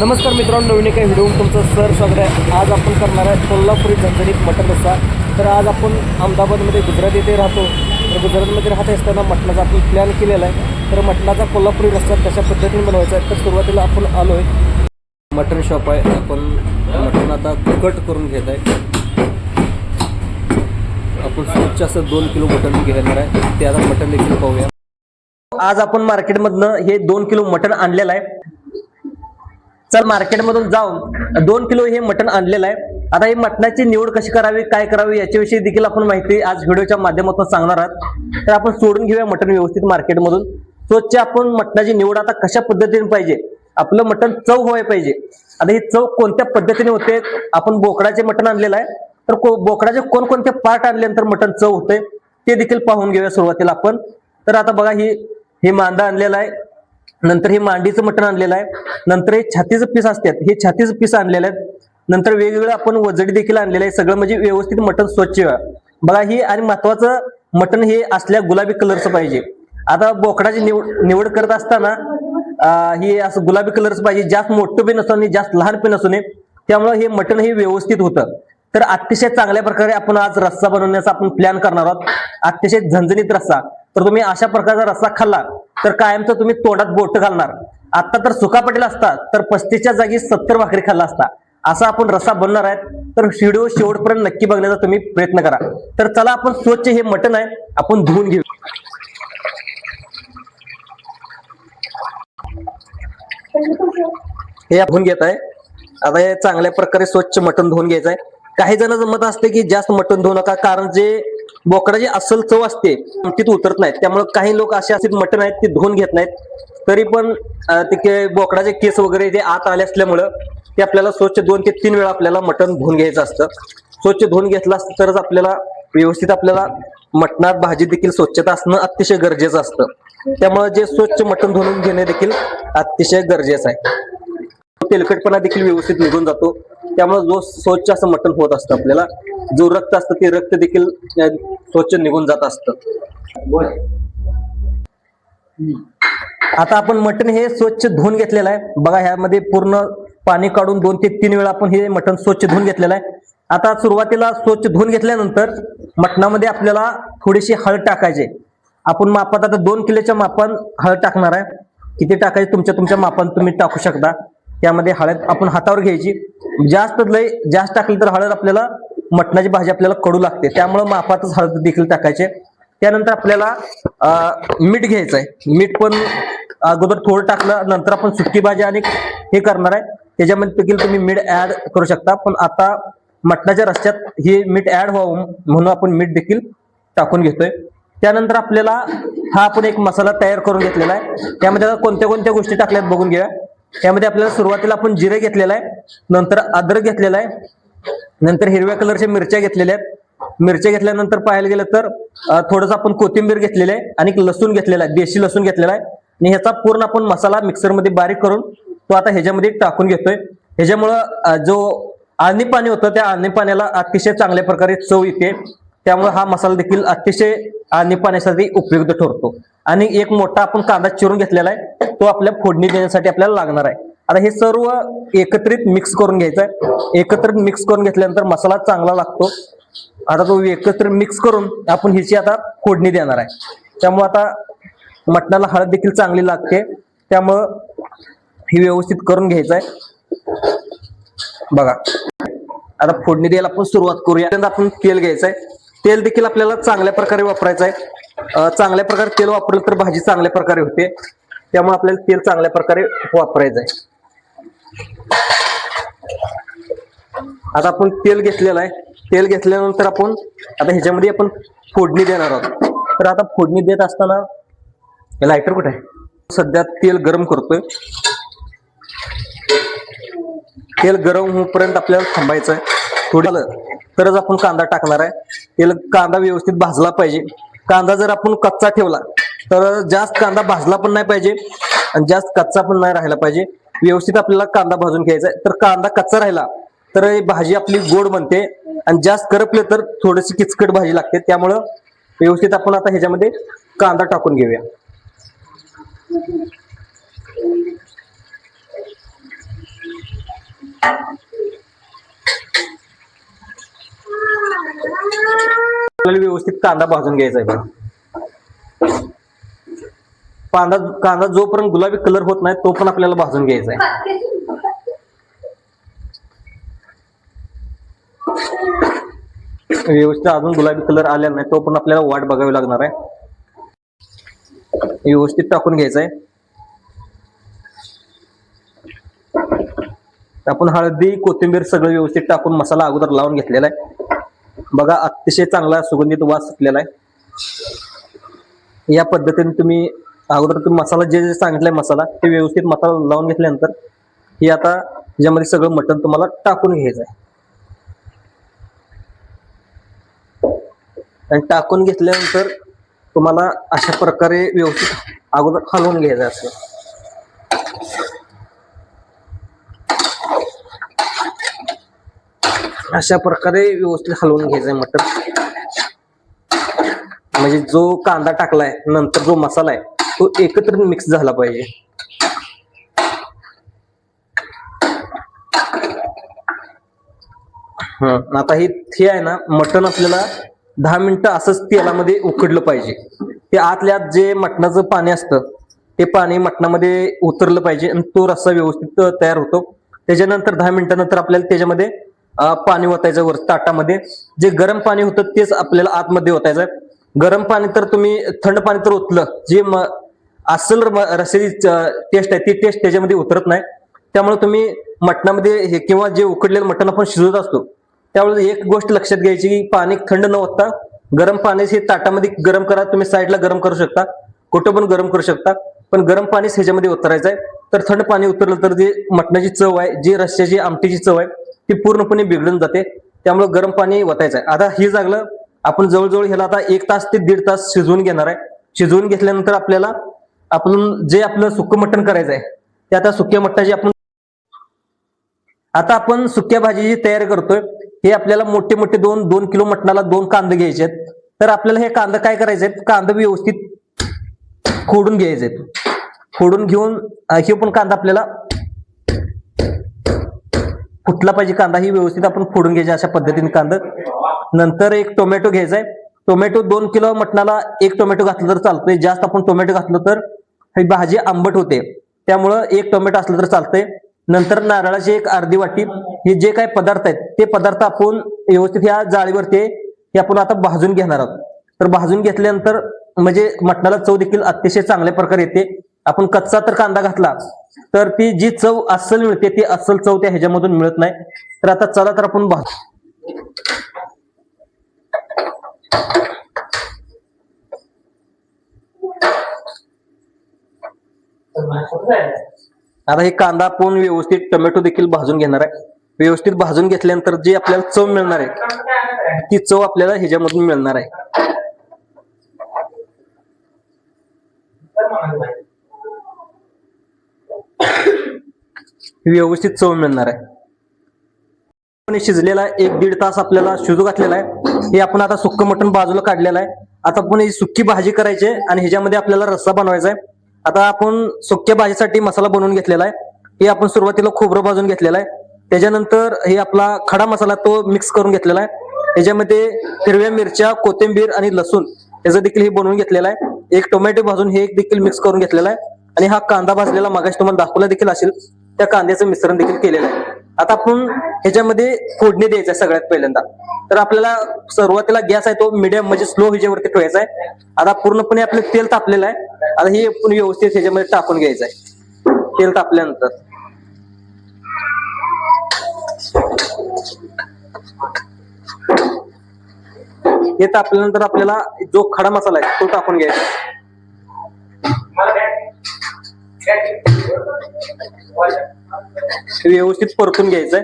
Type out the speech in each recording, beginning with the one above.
नमस्कार मित्रांनो नवीन एका व्हिडिओ तुमचं सर स्वागत आहे. आज आपण करणार आहे कोल्हापुरी झणझणीत मटण रस्सा. तर आज आपण अहमदाबादमध्ये गुजरात येथे राहतो. तर गुजरातमध्ये राहत असताना मटणाचा आपण प्लॅन केलेला आहे. तर मटणाचा कोल्हापुरी रस्सा कशा पद्धतीने बनवायचा आहे तर सुरुवातीला आपण आलो आहे मटण शॉप आहे. आपण मटण आता कट करून घेत आहे. आपण स्वच्छ असं दोन किलो मटण घेणार आहे. ते आता मटण देखील पाहूया. आज आपण मार्केटमधनं हे दोन किलो मटण आणलेलं आहे. चल मार्केटमधून जाऊन दोन किलो हे मटण आणलेलं आहे. आता हे मटणाची निवड कशी करावी काय करावी याच्याविषयी देखील आपण माहिती आज व्हिडिओच्या माध्यमातून सांगणार आहात. तर आपण सोडून घेऊया मटण व्यवस्थित मार्केटमधून. स्वच्छ आपण मटणाची निवड आता कशा पद्धतीने पाहिजे आपलं मटण चव व्हायला पाहिजे. आता ही चव कोणत्या पद्धतीने होते आपण बोकडाचे मटण आणलेलं आहे. तर को- बोकडाचे कोणकोणते पार्ट आणल्यानंतर मटण चव होते ते देखील पाहून घेऊया सुरुवातीला आपण. तर आता बघा ही हे मांदा आणलेला आहे. नंतर हे मांडीचं मटण आणलेलं आहे. नंतर हे छातीचं पीस असतात हे छातीचं पीस आणलेलं आहे. नंतर वेगवेगळं आपण वजडी देखील आणलेलं आहे. सगळं म्हणजे व्यवस्थित मटण स्वच्छ बघा ही आणि महत्वाचं मटण हे असल्या गुलाबी कलरचं पाहिजे. आता बोकडाची निवड निवड करत असताना हे ही असं गुलाबी कलरचं पाहिजे. जास्त मोठं बी नसून नये जास्त लहान बी नसू नये त्यामुळे हे मटण हे व्यवस्थित होतं. तर अतिशय चांगल्या प्रकारे आपण आज रस्सा बनवण्याचा आपण प्लॅन करणार आहोत. अतिशय झणझणीत रस्सा. तर तुम्ही अशा प्रकारचा रस्सा खाल्ला तर कायमचं तुम्ही तोंडात बोट घालणार. आता तर सुका पटेल असता तर पस्तीसच्या जागी सत्तर भाकरी खाल्ला असता. असा आपण रस्सा बनणार आहेत तर व्हिडिओ शेवटपर्यंत नक्की बघण्याचा तुम्ही प्रयत्न करा. तर चला आपण स्वच्छ हे मटण आहे आपण धुवून घेऊ. हे आपण घेत आहे. आता हे चांगल्या प्रकारे स्वच्छ मटण धुवून घ्यायचं आहे. काही जणांचं मत असते की जास्त मटण धुवू नका कारण जे बोकडाची अस्सल चव असते तिथे उतरत नाहीत. त्यामुळे काही लोक असे असे मटण आहेत ते धुवून घेत नाहीत. तरी पण ते बोकडाचे केस वगैरे ते आत आले असल्यामुळं ते आपल्याला स्वच्छ दोन ते तीन वेळा आपल्याला मटण धुवून घ्यायचं असतं. स्वच्छ धुवून घेतलं असतं तरच आपल्याला व्यवस्थित आपल्याला मटणात भाजी देखील स्वच्छता असणं अतिशय गरजेचं असतं. त्यामुळे जे स्वच्छ मटण धुवून घेणे देखील अतिशय गरजेचं आहे. तेलकटपणा देखील व्यवस्थित निघून जातो. त्यामुळे जो स्वच्छ असं मटण होत असतं आपल्याला जो रक्त असतं ते रक्त देखील स्वच्छ निघून जात असतं. आता आपण मटण हे स्वच्छ धुवून घेतलेलं आहे. बघा ह्यामध्ये पूर्ण पाणी काढून दोन ते तीन वेळा आपण हे मटण स्वच्छ धुवून घेतलेलं आहे. आता सुरुवातीला स्वच्छ धुवून घेतल्यानंतर मटणामध्ये आपल्याला थोडीशी हळद टाकायची. आपण मापात आता दोन किलोच्या मापान हळद टाकणार आहे. किती टाकायची? तुमच्या तुमच्या मापान तुम्ही टाकू शकता. त्यामध्ये हळद आपण हातावर घ्यायची. जास्त लय जास्त टाकली तर हळद आपल्याला मटणाची भाजी आपल्याला कडू लागते. त्यामुळे मापातच हळद देखील टाकायचे. त्यानंतर आपल्याला मीठ घ्यायचं आहे मीठ पण अगोदर थोडं टाकलं नंतर आपण सुकी भाजी आणि हे करणार आहे. त्याच्यामध्ये देखील तुम्ही मीठ ऍड करू शकता. पण आता मटणाच्या रस्त्यात हे मीठ ऍड व्हावं म्हणून आपण मीठ देखील टाकून घेतोय. त्यानंतर आपल्याला हा आपण एक मसाला तयार करून घेतलेला आहे. त्यामध्ये कोणत्या कोणत्या गोष्टी टाकल्यात बघून घ्या. त्यामध्ये आपल्याला सुरुवातीला आपण जिरे घेतलेला आहे नंतर अद्रक घेतलेला आहे नंतर हिरव्या कलरच्या मिरच्या घेतलेल्या आहेत. मिरच्या घेतल्यानंतर पाहायला गेलं तर थोडंसं आपण कोथिंबीर घेतलेली आहे आणि लसूण घेतलेला आहे देशी लसूण घेतलेला आहे. आणि ह्याचा पूर्ण आपण मसाला मिक्सरमध्ये बारीक करून तो आता ह्याच्यामध्ये टाकून घेतोय. ह्याच्यामुळं जो आळणी पाणी होतं त्या आळणी पाण्याला अतिशय चांगल्या प्रकारे चव येते. त्यामुळे हा मसाला देखील अतिशय आणि पाण्यासाठी उपयुक्त ठरतो. आणि एक मोठा आपण कांदा चिरून घेतलेला आहे तो आपल्या फोडणी देण्यासाठी आपल्याला लागणार आहे. आता हे सर्व एकत्रित मिक्स करून घ्यायचं आहे एकत्रित मिक्स करून घेतल्यानंतर मसाला चांगला लागतो. आता तो एकत्रित मिक्स करून आपण हिची आता फोडणी देणार आहे. त्यामुळे आता मटणाला हळद देखील चांगली लागते. त्यामुळं ही व्यवस्थित करून घ्यायचं आहे बघा. आता फोडणी द्यायला आपण सुरुवात करूया. आपण तेल घ्यायचं आहे तेल देखील आपल्याला चांगल्या प्रकारे वापरायचं आहे. चांगल्या प्रकारे तेल वापरलं तर भाजी चांगल्या प्रकारे होते. त्यामुळे आपल्याला तेल चांगल्या प्रकारे वापरायचं आहे. आता आपण तेल घेतलेलं आहे. तेल घेतल्यानंतर आपण आता ह्याच्यामध्ये आपण फोडणी देणार आहोत. तर आता फोडणी देत असताना लायटर कुठे आहे? सध्या तेल गरम करतोय. तेल गरम होईपर्यंत आपल्याला थांबायचं आहे. थोडं तरच आपण कांदा टाकणार आहे. त्याला कांदा व्यवस्थित भाजला पाहिजे. कांदा जर आपण कच्चा ठेवला तर जास्त कांदा भाजला पण नाही पाहिजे आणि जास्त कच्चा पण नाही राहिला पाहिजे. व्यवस्थित आपल्याला कांदा भाजून घ्यायचा आहे. तर कांदा कच्चा राहिला तर भाजी आपली गोड बनते आणि जास्त करपले तर थोडीशी किचकट भाजी लागते. त्यामुळं व्यवस्थित आपण आता ह्याच्यामध्ये कांदा टाकून घेऊया. आपल्याला व्यवस्थित कांदा भाजून घ्यायचा आहे बघा. कांदा कांदा जोपर्यंत गुलाबी कलर होत नाही तो पण आपल्याला भाजून घ्यायचा आहे. व्यवस्थित अजून गुलाबी कलर आला नाही तो पण आपल्याला वाट बघावी लागणार आहे. व्यवस्थित टाकून घ्यायचा आहे. आपण हळदी कोथिंबीर सगळं व्यवस्थित टाकून मसाला अगोदर लावून घेतलेला आहे. बघा अतिशय चांगला सुगंधित वास सुटलेला आहे. या पद्धतीने तुम्ही अगोदर तुम्ही मसाला जे जे सांगितलंय मसाला ते व्यवस्थित मसाला लावून घेतल्यानंतर हे आता याच्यामध्ये सगळं मटण तुम्हाला टाकून घ्यायचं आहे. आणि टाकून घेतल्यानंतर तुम्हाला अशा प्रकारे व्यवस्थित अगोदर हलवून घ्यायचं असं. अशा प्रकारे व्यवस्थित हलवून घ्यायचंय मटन म्हणजे जो कांदा टाकलाय नंतर जो मसाला आहे तो एकत्र मिक्स झाला पाहिजे. आता हे हे आहे ना मटण आपल्याला दहा मिनिटं असंच तेलामध्ये उकडलं पाहिजे. ते आतल्या आत जे मटणाचं पाणी असतं ते पाणी मटणामध्ये उतरलं पाहिजे आणि तो रस्सा व्यवस्थित तयार होतो. त्याच्यानंतर दहा मिनिटानंतर आपल्याला त्याच्यामध्ये पाणी ओतायचं वर ताटामध्ये. जे गरम पाणी होतं तेच आपल्याला आतमध्ये ओतायचं. गरम पाणी तर तुम्ही थंड पाणी तर ओतलं. जे म अस्सल म- टेस्ट आहे ती टेस्ट त्याच्यामध्ये उतरत नाही. त्यामुळे तुम्ही मटणामध्ये हे किंवा जे उकडलेलं मटण आपण शिजवत असतो त्यावेळेस एक गोष्ट लक्षात घ्यायची की पाणी थंड न होता गरम पाणी हे ताटामध्ये गरम करा तुम्ही साईडला गरम करू शकता. कुठं पण गरम करू शकता. पण गरम पाणीच ह्याच्यामध्ये उतरायचं आहे. तर थंड पाणी उतरलं तर जे मटणाची चव आहे जी रश्श्याची आमटीची चव आहे ती पूर्णपणे बिघडून जाते. त्यामुळे गरम पाणी वतायचं आहे. आता हे जागलं आपण जवळजवळ ह्याला आता एक तास ते दीड तास शिजवून घेणार आहे. शिजवून घेतल्यानंतर आपल्याला आपण जे आपलं सुक्क मटण करायचं आहे ते आता सुक्या मटणाची आपण आता आपण सुक्या भाजीची तयारी करतोय हे आपल्याला मोठे मोठे दोन दोन किलो मटणाला दोन कांदे घ्यायचे आहेत. तर आपल्याला हे कांदा काय करायचे आहेत? कांदा व्यवस्थित खोडून घ्यायचे आहेत. खोडून घेऊन हे पण कांदा आपल्याला फुटला पाहिजे कांदा ही व्यवस्थित आपण फोडून घ्यायचा अशा पद्धतीने कांदा. नंतर एक टोमॅटो घ्यायचा आहे. टोमॅटो दोन किलो मटणाला एक टोमॅटो घातलं तर चालतंय. जास्त आपण टोमॅटो घातलं तर ही भाजी आंबट होते. त्यामुळं एक टोमॅटो असलं तर चालतंय. नंतर नारळाची एक अर्धी वाटी. हे जे काही पदार्थ आहेत ते पदार्थ आपण व्यवस्थित ह्या जाळीवरती हे आपण आता भाजून घेणार आहोत. तर भाजून घेतल्यानंतर म्हणजे मटणाला चव देखील अतिशय चांगल्या प्रकारे येते. आपण कच्चा तर कांदा घातला तर ती जी चव अस्सल मिळते ती अस्सल चव त्या ह्याच्यामधून मिळत नाही. तर आता चला तर आपण भाजू आता हे कांदा आपण व्यवस्थित टोमॅटो देखील भाजून घेणार आहे. व्यवस्थित भाजून घेतल्यानंतर जी आपल्याला चव मिळणार आहे ती चव आपल्याला ह्याच्यामधून मिळणार आहे. व्यवस्थित चव मिळणार आहे. आपण शिजलेला आहे एक दीड तास आपल्याला शिजू घातलेला आहे. हे आपण आता सुक्क मटण बाजूला काढलेलं आहे. आता आपण ही सुक्की भाजी करायची आहे आणि ह्याच्यामध्ये आपल्याला रस्सा बनवायचा आहे. आता आपण सुक्या भाजीसाठी मसाला बनवून घेतलेला आहे. हे आपण सुरुवातीला खोबरं भाजून घेतलेलं आहे. त्याच्यानंतर हे आपला खडा मसाला तो मिक्स करून घेतलेला आहे. त्याच्यामध्ये हिरव्या मिरच्या कोथिंबीर आणि लसूण याचं देखील हे बनवून घेतलेलं आहे. एक टोमॅटो भाजून हे एक देखील मिक्स करून घेतलेला आहे. आणि हा कांदा भाजलेला मागाशी तुम्हाला दाखवला देखील असेल. त्या कांद्याचं मिश्रण देखील केलेलं आहे. आता आपण ह्याच्यामध्ये फोडणी द्यायचं आहे सगळ्यात पहिल्यांदा. तर आपल्याला सुरुवातीला गॅस आहे तो मिडियम म्हणजे स्लो ह्याच्यावरती ठेवायचा आहे. आता पूर्णपणे आपलं तेल तापलेलं आहे. आता हे आपण व्यवस्थित ह्याच्यामध्ये टाकून घ्यायचं आहे. तेल तापल्यानंतर. हे तापल्यानंतर आपल्याला जो खडा मसाला आहे तो टाकून घ्यायचा व्यवस्थित परतून घ्यायचंय.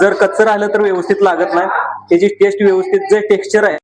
जर कच्चं राहिलं तर व्यवस्थित लागत नाही. त्याची टेस्ट व्यवस्थित जे टेक्स्चर आहे